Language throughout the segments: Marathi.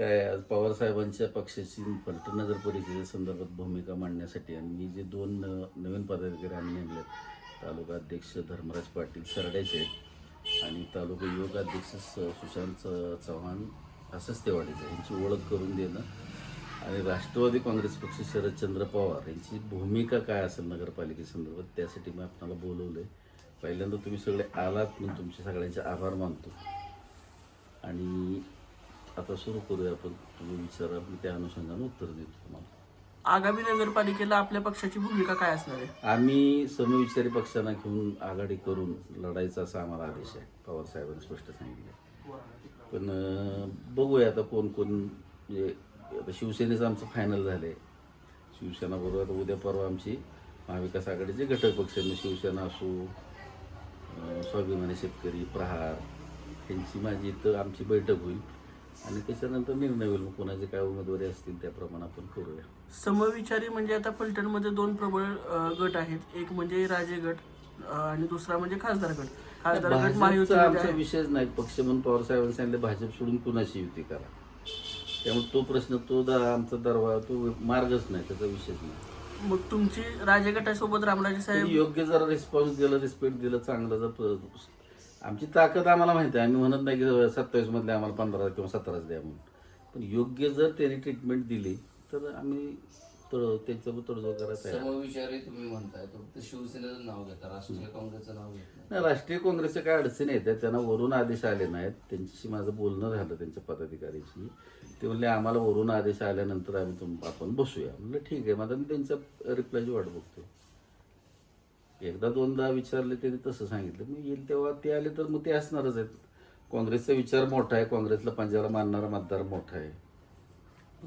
काय आज पवारसाहेबांच्या पक्षाची फलटण नगर परिषदेसंदर्भात भूमिका मांडण्यासाठी आणि मी जे दोन न- नवीन पदाधिकारी आम्ही नेमले तालुका अध्यक्ष धर्मराज पाटील सरड्याचे आहेत आणि तालुका युवक अध्यक्ष स- सुशांत चव्हाण असंच तेवाडीचे यांची ओळख करून देणं. आणि राष्ट्रवादी काँग्रेस पक्ष शरदचंद्र पवार यांची भूमिका काय असेल नगरपालिकेसंदर्भात त्यासाठी मी आपणाला बोलवलं आहे पहिल्यांदा तुम्ही सगळे आलात म्हणून तुमचे सगळ्यांचे आभार मानतो. आणि आता सुरू करूया आपण. तुम्ही विचारा मी त्या अनुषंगाने उत्तर देतो तुम्हाला. आगामी नगरपालिकेला आपल्या पक्षाची भूमिका काय असणार आहे? आम्ही समविचारी पक्षांना घेऊन आघाडी करून लढायचा असा आम्हाला आदेश आहे. पवार साहेबांनी स्पष्ट सांगितलं. पण अं, बघूया आता कोण कोण म्हणजे आता शिवसेनेचं आमचं फायनल झालंय. शिवसेना बरोबर आता उद्या परवा आमची महाविकास आघाडीचे घटक पक्ष आहेत. शिवसेना असो अं, स्वाभिमानी शेतकरी प्रहार यांची माझी इथं आमची बैठक होईल. आणि त्याच्यानंतर निर्णय होईल मग कोणाचे काय उमेदवारी असतील त्याप्रमाणे आपण करूया. समविचारी म्हणजे आता फलटणमध्ये दोन प्रबळ अ, गट आहेत. एक म्हणजे राजे गट अ, आणि दुसरा म्हणजे खासदार गट. खासदार गट भाजपचा महायुतीमध्ये आमचा आहे. विषयच नाही. पक्ष म्हणून पवार साहेबांनी सांगितलं भाजप सोडून कुणाशी युती करा. त्यामुळे तो प्रश्न तो दा आमचा दरवा तो मार्गच नाही. त्याचा विषयच नाही. मग तुमची राजे गटासोबत रामराजे साहेब योग्य जर रिस्पॉन्स दिला रिस्पेक्ट दिलं चांगलं जर प- आमची ताकद आम्हाला माहिती आहे. आम्ही म्हणत नाही की सत्तावीस मधले आम्हाला पंधरा किंवा सतराच द्या म्हणून. पण योग्य जर त्यांनी ट्रीटमेंट दिली तर आम्ही तड त्यांचं तडजोड करायचं आहे समविचारी तुम्ही म्हणताय. फक्त शिवसेनेचं नाव घेता. राष्ट्रीय काँग्रेसचं नाव घेत नाही. नाही राष्ट्रीय काँग्रेसच्या काय अडचणी आहेत? त्यांना वरून आदेश आले नाहीत. त्यांच्याशी माझं बोलणं झालं त्यांच्या पदाधिकाऱ्याशी. ते म्हणले आम्हाला वरून आदेश आल्यानंतर आम्ही तुम आपण बसूया. म्हणलं ठीक आहे. माझा मी त्यांच्या रिप्लायची वाट बघतो एकदा दोनदा विचारले त्यांनी तसं सांगितलं. मी येईल तेव्हा ते आले तर मग ते असणारच आहेत. काँग्रेसचा विचार मोठा आहे काँग्रेसला पंजाला मानणारा मतदार मोठा आहे.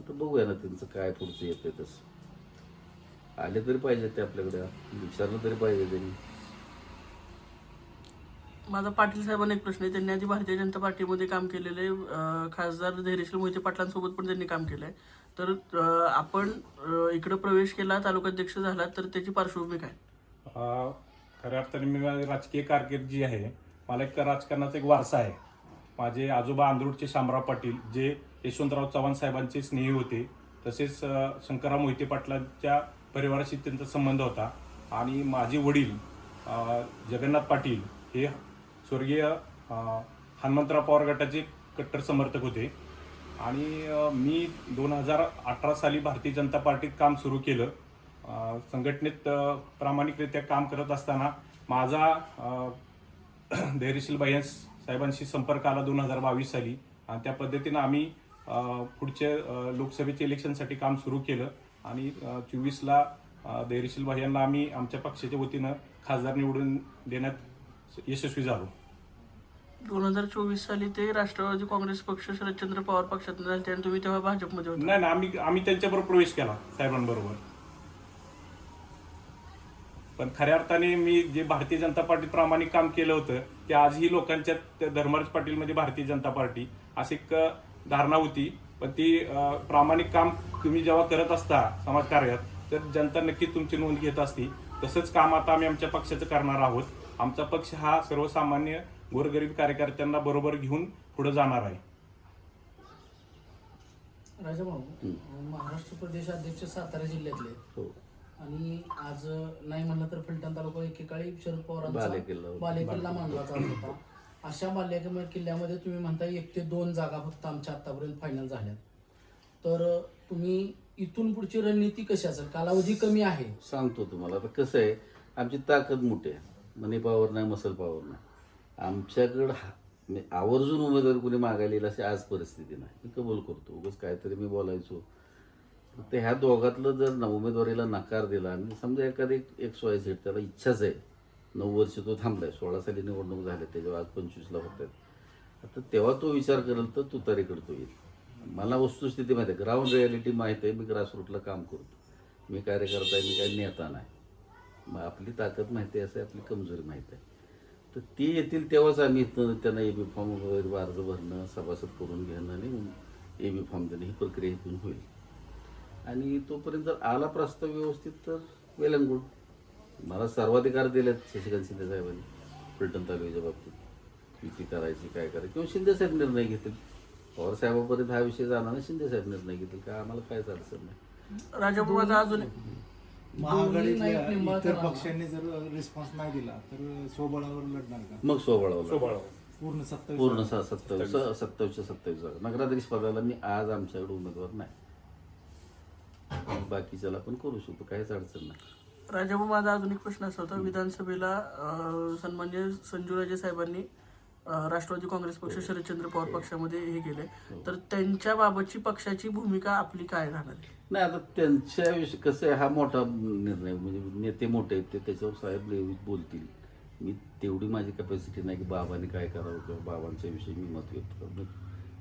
तर बघूया ना त्यांचं काय पुढचं येतंय तसं. आले तरी पाहिजे ते आपल्याकडे विचारलं तरी पाहिजे त्यांनी. माझा पाटील साहेबांना एक प्रश्न आहे. त्यांनी आधी भारतीय जनता पार्टीमध्ये काम केलेलं आहे. खासदार धैर्यशील मोहिते पाटलांसोबत पण त्यांनी काम केलं आहे तर आपण इकडं प्रवेश केला तालुकाध्यक्ष झाला तर त्याची पार्श्वभूमी काय? खऱ्या अर्थाने मी माझी राजकीय कारकीर्द जी आहे मला एक राजकारणाचा एक वारसा आहे. माझे आजोबा आंधळूरचे शामराव पाटील जे यशवंतराव चव्हाण साहेबांचे स्नेही होते तसेच शंकरराव मोहिते पाटलांच्या परिवाराशी त्यांचा संबंध होता. आणि माझे वडील जगन्नाथ पाटील हे स्वर्गीय हनुमंतराव पवार गटाचे कट्टर समर्थक होते. आणि मी दोन हजार अठरा साली भारतीय जनता पार्टीत काम सुरू केलं. संघटनेत प्रामाणिकरित्या काम करत असताना माझा धैर्यशील बाह्य साहेबांशी संपर्क आला दोन हजार बावीस साली. आणि त्या पद्धतीनं आम्ही अ, लोकसभेच्या इलेक्शनसाठी काम सुरू केलं. आणि चोवीसला धैर्यशील बाह्यांना आम्ही आमच्या पक्षाच्या वतीनं खासदार निवडून देण्यात यशस्वी झालो. दोन हजार चोवीस साली ते राष्ट्रवादी काँग्रेस पक्ष शरदचंद्र पवार पक्षात झाले आणि तुम्ही तेव्हा भाजपमध्ये होते. नाही ना आम्ही आम्ही त्यांच्याबरोबर प्रवेश केला साहेबांबरोबर. पण खऱ्या अर्थाने मी जे भारतीय जनता पार्टीत प्रामाणिक काम केलं होतं ते आजही लोकांच्या त्या धर्मराज पाटील म्हणजे भारतीय जनता पार्टी अशी एक धारणा होती. पण ती प्रामाणिक काम तुम्ही जेव्हा करत असता समाजकार्यात तर जनता नक्की तुमची नोंद घेत असती. तसंच काम आता आम्ही आमच्या पक्षाचं करणार आहोत. आमचा पक्ष हा सर्वसामान्य गोरगरीब कार्यकर्त्यांना बरोबर घेऊन पुढे जाणार आहे. राजाभाऊ महाराष्ट्र प्रदेश अध्यक्ष सातारा जिल्ह्यातले. हो. आणि आज नाही म्हणलं तर फलटण तालुका एकेकाळी शरद पवारांचा बालेकिल्ला मानला जात होता. अशा बालेकिल्ला किल्ल्यामध्ये तुम्ही म्हणता एक ते दोन जागा फक्त आमच्या आतापर्यंत फायनल झाल्यात. तर तुम्ही इथून पुढची रणनीती कशी असेल? कालावधी कमी आहे. सांगतो तुम्हाला. आता कसं आहे आमची ताकद मोठी आहे. मनी पॉवर नाही मसल पॉवर नाही. आमच्याकडं हा- म्हणजे आवर्जून उमेदवार कोणी मागायला येईल अशी आज परिस्थिती नाही. मी कबूल करतो. उगाच काहीतरी मी बोलायचो. फक्त ह्या दोघातलं जर न- उमेदवारीला नकार दिला आणि समजा एखादी एक सोय सीट त्याला इच्छाच आहे. नऊ वर्ष तो थांबलाय सोळा साली निवडणूक झाली त्याच्यावर आज पंचवीसला होत आहेत आता तेव्हा तो विचार करेल तर तुतारी करतो येईल. मला वस्तुस्थिती माहिती आहे. ग्राउंड रियालिटी माहीत आहे. मी ग्रासरूटला काम करतो. मी कार्यकर्ता आहे मी काय नेता नाही. मग आपली ताकद माहिती आहे असं आपली कमजोरी माहीत आहे. तर ती येतील तेव्हाच आम्ही इथं त्यांना ए बी फॉर्म वगैरे अर्ज भरणं सभासद करून घेणं आणि ए बी फॉर्म देणं ही प्रक्रिया इथून होईल. आणि तोपर्यंत जर आला प्रस्ताव व्यवस्थित तर वेल अँड गुड मला सर्वाधिकार दिलेत शशिकांत शिंदे साहेबांनी फलटण तालुक्याच्या बाबतीत. युती करायची काय करायची. किंवा शिंदे साहेब निर्णय घेतील. पवार साहेबापर्यंत हा विषय जाणार शिंदे साहेब निर्णय घेतील. का आम्हाला काहीच अडचण नाही. माझा अजून महाआघाडीतल्या इतर. पक्षांनी जर रिस्पॉन्स नाही दिला तर स्वबळावर लढणार का? मग सोबळ पूर्ण सत्तावीस पूर्ण सत्तावीस सत्तावीसच्या सत्तावीस नगराध्यक्ष पदाला मी आज आमच्याकडे उमेदवार नाही. बाकीच्याला पण करू शकतो काहीच अडचण नाही. राजाभाऊ माझा अजून एक प्रश्न असा होता विधानसभेला अं, सन्मान्य संजूराजे साहेबांनी अं, राष्ट्रवादी काँग्रेस पक्ष शरदचंद्र पवार पक्षामध्ये हे केले तर त्यांच्या बाबतची पक्षाची भूमिका आपली काय राहणार आहे? नाही आता त्यांच्याविषयी कसं आहे हा मोठा निर्णय म्हणजे नेते मोठे आहेत ते त्याच्यावर साहेब नेहमीच बोलतील. मी तेवढी माझी कॅपॅसिटी नाही की बाबांनी काय करावं किंवा बाबांच्या विषयी मी मत व्यक्त करू.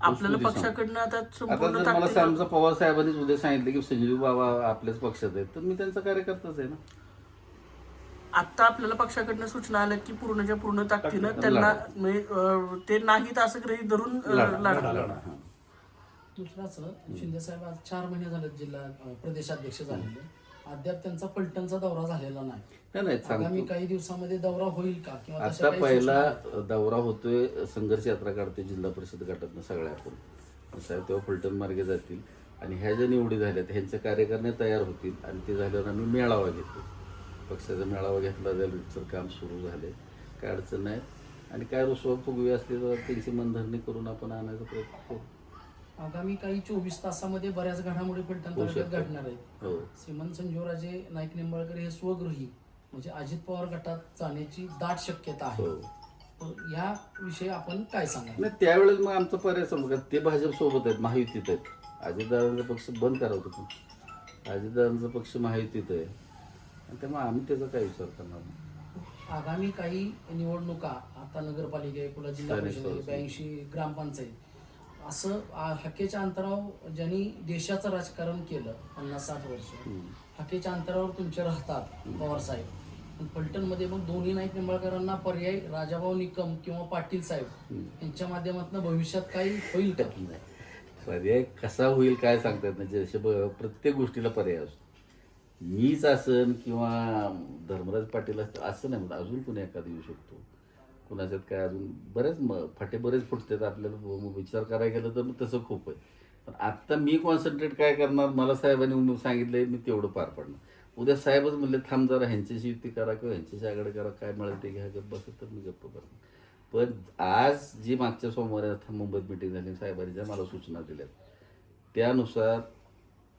आपल्याला. पक्षाकडनं आता आता जर मला समजा पवार साहेबांनीच उद्या सांगितलं की संजीव बाबा आपल्याच पक्षात आहेत तर मी त्यांचा कार्यकर्ताच आहे ना आता आपल्याला पक्षाकडनं सूचना आल्या की पूर्णच्या पूर्ण ताकदीनं त्यांना. म्हणजे, अं, ते नाहीत असं गृहीत धरून अं, लढा, लढा लढा, हां. दुसराच शिंदे साहेब आज चार महिने झाले जिल्हा अं, प्रदेशाध्यक्ष झालेले अद्याप त्यांचा पलटणचा दौरा झालेला नाही. नाही नाही आगामी सांगतो काही दिवसामध्ये दौरा होईल का? किंवा तशा आता काही पहिला सूचना? दौरा होतोय संघर्ष यात्रा काढतोय जिल्हा परिषद गटातनं सगळ्या आपण. साहेब तेव्हा फलटण मार्गे जातील. आणि ह्या ज्या निवडी झाल्यात ह्यांचे कार्यकर्ते तयार होतील. आणि ते झाल्यावर आम्ही मेळावा घेतो. पक्षाचा मेळावा घेतला जाईल रितसर काम सुरू झाले. काय अडचण नाही. आणि काय रुसवा फुगवी असली तर त्यांची मनधरणी करून आपण आणायचा प्रयत्न करू. आगामी काही चोवीस तासामध्ये बऱ्याच घडामोडी फलटण तालुक्यात. घडणार आहेत. हो. श्रीमंत संजीवराजे नाईक निंबाळकर हे स्वगृही म्हणजे अजित पवार गटात जाण्याची दाट शक्यता आहे. हो. या विषयी आपण काय सांगा नाही त्यावेळेस मग आमचा पर्याय समजा ते भाजप सोबत आहेत महायुतीत आहेत. अजितदादांचा पक्ष बंद करा होतं पण अजितदादांचा पक्ष महायुतीत आहे. आणि त्यामुळे आम्ही त्याचा काय विचार करणार? नाही. आगामी काही निवडणुका आता नगरपालिका जिल्हा परिषद. ब्याऐंशी ग्रामपंचायत. असं हक्केच्या अंतरावर ज्यांनी देशाचं राजकारण केलं पन्नास साठ वर्ष हक्केच्या अंतरावर तुमचे राहतात पवार साहेब. पण फलटणमध्ये मग दोन्ही नाईक निंबाळकरांना पर्याय राजाभाऊ निकम किंवा पाटील साहेब यांच्या माध्यमातून भविष्यात काही होईल का? नाही. पर्याय कसा होईल काय सांगता येत नाही जसे ब- प्रत्येक गोष्टीला पर्याय असतो. मीच असन किंवा धर्मराज पाटील असतं असं नाही अजून कोणी एखादं येऊ शकतो. कुणाच्यात काय अजून बरेच म- फाटे बरेच फुटतात आपल्याला विचार करायला गेलं तर मग तसं खूप आहे. पण आत्ता मी कॉन्सन्ट्रेट काय करणार? मला साहेबांनी सांगितलंय मी तेवढं पार पडणार. उद्या साहेबच म्हणले थांब जरा ह्यांच्याशी युती करा किंवा ह्यांच्याशी आगडे करा काय मिळेल ते घ्या गप्प बसत तर मी गप्प करणार पण आज जी मागच्या सोमवारी आता मुंबईत मिटिंग झाली साहेबांनी ज्या मला सूचना दिल्यात. त्यानुसार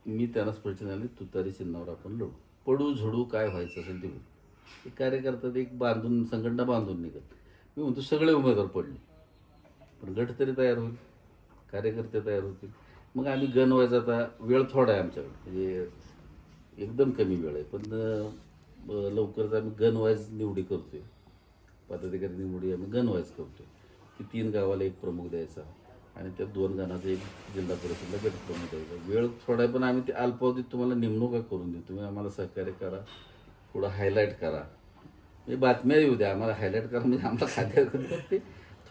मी त्यांना स्पष्ट झाले तुतारी चिन्हावर आपण लढू. पडू झडू काय व्हायचं असेल ते कार्यकर्ता एक बांधून संघटना बांधून निघत मी म्हणतो सगळे उमेदवार पडले. पण गट तरी तयार होईल कार्यकर्ते तयार होतील मग आम्ही गण व्हायचा आता वेळ थोडा आहे आमच्याकडे. म्हणजे एकदम कमी वेळ आहे. पण लवकरच आम्ही गण वाईज निवडी करतोय. पदाधिकारी निवडी आम्ही गण वाईज करतोय. की तीन गावाला एक प्रमुख द्यायचा आणि त्या दोन गाणाचा एक जिल्हा परिषदला गट प्रमुख द्यायचा. वेळ थोडा आहे पण आम्ही ते अल्पावधीत तुम्हाला नेमणुका करून देऊ. तुम्ही आम्हाला सहकार्य करा थोडं हायलाईट करा. म्हणजे बातम्या येऊ द्या. आम्हाला हायलाईट करा. म्हणजे आम्हाला खाद्य ते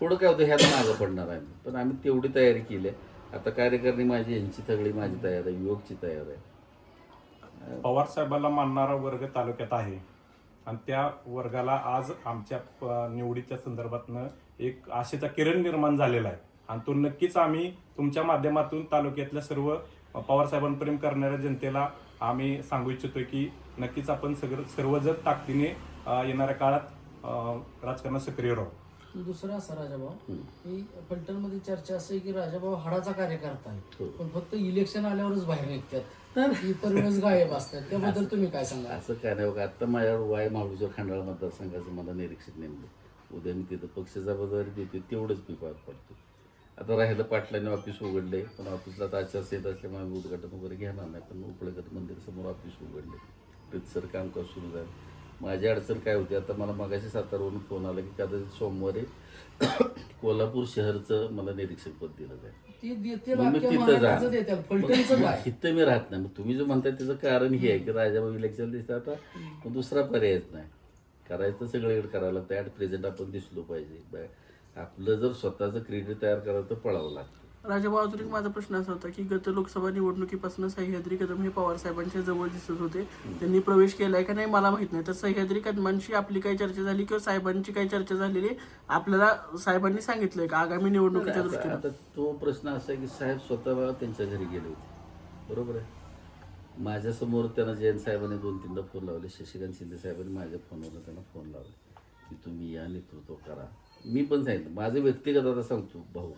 थोडं काय होतं ह्यात मागं पडणार आहे पण आम्ही तेवढी तयारी केली आहे. आता कार्यकारणी माझी यांची सगळी माझी तयार आहे युवकची तयार आहे. पवार साहेबाला मानणारा वर्ग तालुक्यात आहे. आणि त्या वर्गाला आज आमच्या निवडीच्या संदर्भातनं एक आशेचा किरण निर्माण झालेला आहे. आणि तो नक्कीच आम्ही तुमच्या माध्यमातून तालुक्यातल्या सर्व पवार करणाऱ्या जनतेला आम्ही सांगू इच्छितो की नक्कीच आपण सगळं सर्वजण ताकदीने येणाऱ्या काळात राजकारणात सक्रिय राहू. दुसरं असं राजाभाऊ की फलटणमध्ये चर्चा असे की राजाभाऊ हाडाचा कार्यकर्ता आहे. हो. पण फक्त इलेक्शन आल्यावरच बाहेर निघतात. इतर वेळेस गायब असतात. त्याबद्दल तुम्ही काय सांगा असं काय नाही बघा. आता माझ्यावर वाय महाबळेश्वर खंडाळा मतदारसंघाचं मला निरीक्षक नेमलं. उद्या मी तिथं पक्ष जबाबदारी देते तेवढंच मी पार पडतो आता राहिलं पाटलाने ऑफिस उघडले पण ऑफिसला आता आचारसंहिता असल्यामुळे आम्ही उद्घाटन वगैरे घेणार नाही. पण उपळगत मंदिरासमोर ऑफिस उघडले रितसर कामकाज सुरू झालं? माझी अडचण काय होती? आता मला मगाशी सातारवरून फोन आला की कदाचित सोमवारी कोल्हापूर शहरचं मला निरीक्षक पद दिलं जाईल. देतील मग मी तिथं जा इथं मी राहत नाही. मग तुम्ही जो म्हणताय त्याचं कारण हे आहे की राजाभाऊ इलेक्शन दिसतं आता. मग दुसरा पर्यायच नाही. करायचं सगळीकडे करावं लागतं. ॲट प्रेझेंट आपण दिसलो पाहिजे. आपलं जर स्वतःचं क्रेडिट तयार करायचं तर पळावं लागतं. राजाभाऊ अजून एक माझा प्रश्न असा होता की गत लोकसभा निवडणुकीपासून सह्याद्री कदम हे पवार साहेबांच्या जवळ दिसत होते. त्यांनी प्रवेश केलाय का नाही मला माहीत नाही. तर सह्याद्री कदमांशी आपली काही चर्चा झाली किंवा साहेबांची काही चर्चा झालेली? आपल्याला साहेबांनी सांगितलंय का आगामी निवडणुकीच्या दृष्टीने? तो प्रश्न असा आहे की साहेब स्वतः त्यांच्या घरी गेले होते. बरोबर आहे? माझ्यासमोर त्यांना जयंत साहेबांनी दोन तीनदा फोन लावले. शशिकांत शिंदे साहेबांनी माझ्या फोनवर त्यांना फोन लावले की तुम्ही या नेतृत्व करा. मी पण सांगितलं. माझं व्यक्तिगत आता सांगतो भाऊ.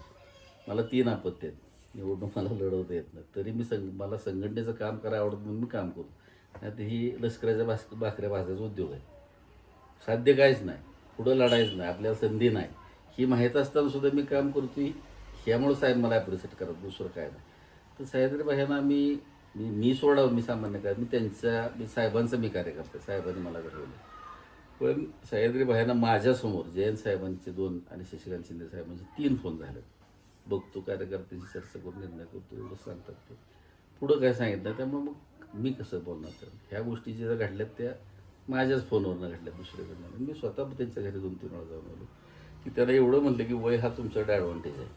मला तीन आपत्ती आहेत. निवडणूक मला लढवता येत नाही. तरी मी संघ मला संघटनेचं काम करायला आवडत म्हणून मी काम करू नाही तर ही लष्कराच्या भास भाकऱ्या भाजायचा उद्योग आहे. साध्य काहीच नाही. पुढं लढायचं नाही. आपल्याला संधी नाही. ही माहीत असताना सुद्धा मी काम करतो ह्यामुळे साहेब मला ॲप्रिसिएट करत दुसरं काय नाही. तर सह्याद्री ह्यांना मी मी मी सोडावं मी सामान्य काय मी त्यांच्या मी साहेबांचं मी कार्यकर्ता करते साहेबांनी मला घडवलं पण सह्याद्री भायांना माझ्यासमोर जयंत साहेबांचे दोन आणि शशिकांत शिंदे साहेबांचे तीन फोन झाले बघतो कार्यकर्त्यांची चर्चा करून निर्णय करतो एवढं सांगतात ते. पुढं काय सांगितलं त्यामुळे मग मी कसं बोलणार तर ह्या गोष्टी ज्या घडल्यात त्या माझ्याच फोनवरनं घडल्या दुसऱ्याकडनं मी स्वतः त्यांच्या घरी दोन तीन वेळा जाऊन आलो. की त्याला एवढं म्हटलं की वय हा तुमच्याकडे ॲडव्हान्टेज आहे.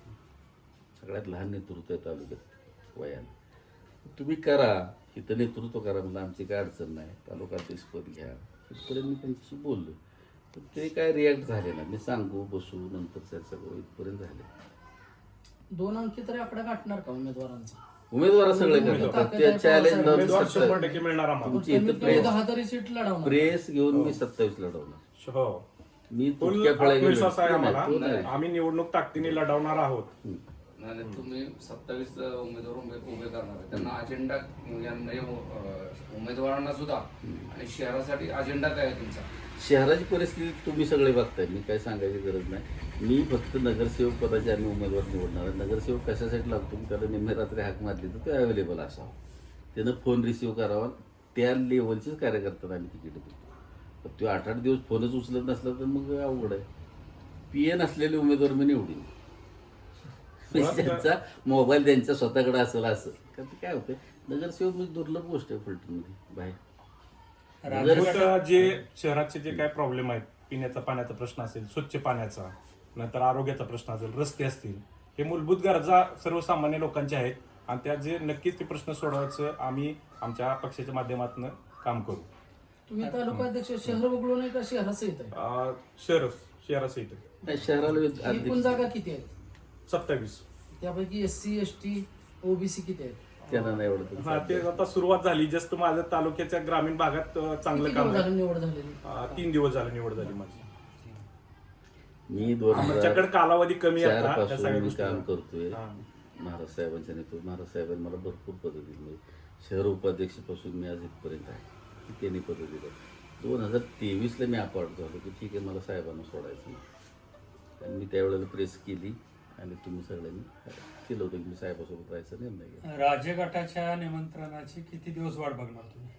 सगळ्यात लहान नेतृत्व आहे तालुक्यात वयानं. तुम्ही करा इथं नेतृत्व करा म्हणजे आमची काय अडचण नाही. तालुका अध्यक्षपद घ्या. इथपर्यंत मी त्यांच्याशी बोललो. पण ते काय रिॲक्ट झाले ना मी सांगू बसू नंतर चर्चा करू इथपर्यंत झाले. दोन अंकी तरी आकडा गाठणार का उमेदवारांचा? उमेदवार सगळे करतात. त्या चॅलेंज उमेदवार शंभर टक्के मिळणार आम्हाला. तुमची इथं कमीत कमी प्रेस दहा तरी सीट लढवणार. प्रेस घेऊन मी सत्तावीस लढवणार. हो. मी फुल तुटक्या फळ्या घेऊन आत्मविश्वास आहे नाही, आम्हाला. तो नाही. आम्ही निवडणूक ताकदीने लढवणार आहोत. नाही, तुम्ही सत्तावीस उमेदवार उभे उभे करणार आहे त्यांना अजेंडा यांना उमेदवारांना सुद्धा. आणि शहरासाठी अजेंडा काय आहे तुमचा? शहराची परिस्थिती तुम्ही सगळे बघताय. मी काय सांगायची गरज नाही. मी फक्त नगरसेवक पदाचे आम्ही उमेदवार निवडणार आहे नगरसेवक कशासाठी लागतो? त्याला निम्मे रात्री हाक मारली तर ते अवेलेबल असावं. त्यानं फोन रिसिव्ह करावा. त्या लेवलचेच कार्यकर्त्यांना आम्ही तिकीट देतो. तो आठ आठ दिवस फोनच उचलत नसला तर मग अवघड आहे. पी एन असलेले उमेदवार मी निवडीन. त्यांचा मोबाईल त्यांच्या स्वतःकडे असेल असं. कारण ते काय होतं नगरसेवक म्हणजे दुर्लभ गोष्ट आहे फलटणमध्ये बाहेर. जे शहराचे जे काय प्रॉब्लेम आहेत पिण्याचा पाण्याचा प्रश्न असेल स्वच्छ पाण्याचा नंतर आरोग्याचा प्रश्न असेल रस्ते असतील हे मूलभूत गरजा सर्वसामान्य लोकांच्या आहेत आणि त्या जे नक्कीच ते प्रश्न सोडवायचं आम्ही आमच्या पक्षाच्या माध्यमातून काम करू. तुम्ही तालुका अध्यक्ष शहर वगळून आहे का शहरासहित आहे. अं, शहर शहरासहित नाही शहराला एकूण जागा किती आहेत? सत्तावीस. त्यापैकी S C S T OBC किती आहेत? त्यांना नाही एवढं हा ते आता सुरुवात झाली. जस्ट माझ्या तालुक्याच्या ग्रामीण भागात अं, चांगलं किती काम दिवस आहे. झाले निवड झालेली? अं, तीन दिवस झाले निवड झाली माझी. मी दोन आमच्याकडे कालावधी कमी आहे चार आता, त्या पासून सगळ्या मी गोष्टी काम करतोय. हा. महाराज साहेबांच्या नेतृत्व महाराज साहेबांनी मला भरपूर पदं दिली. शहर उपाध्यक्षपासून मी आज इथपर्यंत आहे. त्यांनी पदं दिलं. दोन हजार तेवीसला मी अपार्ट झालो की ठीक आहे मला साहेबांना सोडायचं नाही. आणि मी त्यावेळेला प्रेस केली. आणि तुम्ही सगळ्यांनी केलं होतं की मी साहेबासोबत राहायचा निर्णय घेतला. राजगटाच्या निमंत्रणाची किती दिवस वाट बघणार तुम्ही?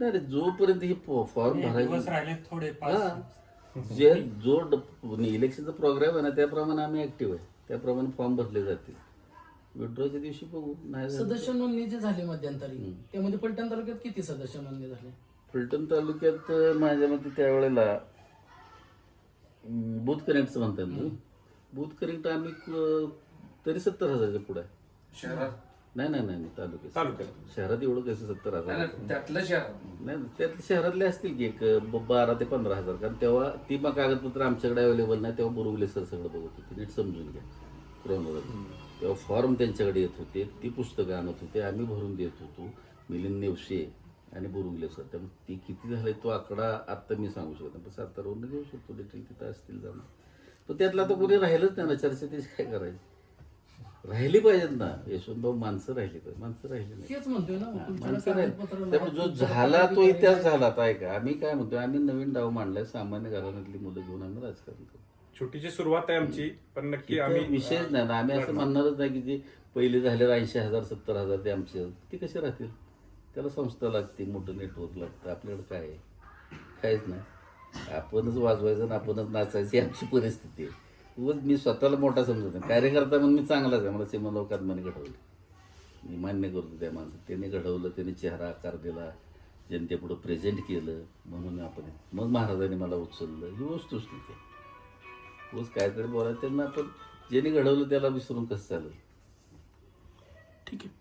नाही रे जोपर्यंत ही फॉर्म दिवस भरायची राहिले थोडे पाच. हा. जे जो ड- इलेक्शनचा प्रोग्राम आहे ना त्याप्रमाणे आम्ही ऍक्टिव्ह आहे. त्याप्रमाणे फॉर्म भरले जातील. विड्रॉच्या दिवशी बघू नाही झालं सदस्य नोंदणी जी झाली मध्यंतरी त्यामध्ये पलटण तालुक्यात किती सदस्य नोंदणी झाले? फलटण तालुक्यात अं, माझ्या मते त्यावेळेला अं, बूथ कनेक्टचं म्हणतात ना? बूथ कनेक्ट आम्ही क- तरी सत्तर हजारच्या पुढे. शहरात? नाही नाही नाही नाही, तालुक्यात. तालुक्यात. शहरात एवढं कसं सत्तर नाही, हजार नाही, त्यातलं शहरात. नाही त्यात शहरातले असतील की एक ब- बारा ते पंधरा हजार. कारण तेव्हा ती मग कागदपत्र आमच्याकडे अवेलेबल नाही तेव्हा बुरुगले सर सगळं बघत होते. नीट समजून घ्या. क्रोनॉलॉजी तेव्हा फॉर्म त्यांच्याकडे येत होते ती पुस्तकं आणत होते आम्ही भरून देत होतो. मिलिंद नेवशे आणि बुरुगले सर. त्यामुळे ती किती झाले तो आकडा आत्ता मी सांगू शकत नाही. पण सातारावरून देऊ शकतो डिटेल तिथं असतील जाणं पण त्यातलं आता कोणी राहिलंच नाही ना चर्चा त्याची काय करायची? राहिली पाहिजेत ना. यशवंतभाऊ माणसं राहिली पाहिजे माणसं राहिली नाही. तेच म्हणतोय ना तुमच्याकडे माणसं राहिली. त्यामुळे जो झाला तो इतिहास झाला. आता ऐका आम्ही काय म्हणतोय आम्ही नवीन डाव मांडलाय सामान्य घराण्यातली मुलं घेऊन आम्ही राजकारण करू छोटीशी सुरुवात आहे आमची पण नक्की आम्ही विशेष नाही ना आम्ही असं म्हणणारच नाही की जे पहिले झाले ऐंशी हजार सत्तर हजार ते आमचे ते कसे राहतील? त्याला संस्था लागते मोठं नेटवर्क लागतं आपल्याकडे काय आहे? काहीच नाही. आपणच वाजवायचं आणि आपणच नाचायची ही आमची परिस्थिती आहे. उगाच मी स्वतःला मोठा समजत नाही. कार्यकर्ता म्हणून मी चांगलाच आहे. मला सीमा लोकांमध्ये घडवलं. मी मान्य करतो त्या माणसं त्याने घडवलं त्याने चेहरा आकार दिला जनतेपुढं प्रेझेंट केलं. म्हणून आपण मग महाराजांनी मला उचललं. ही वस्तुस्थिती आहे. उगाच काहीतरी बोलायचं त्यांना आपण ज्यांनी घडवलं त्याला विसरून कसं चालेल? ठीक आहे.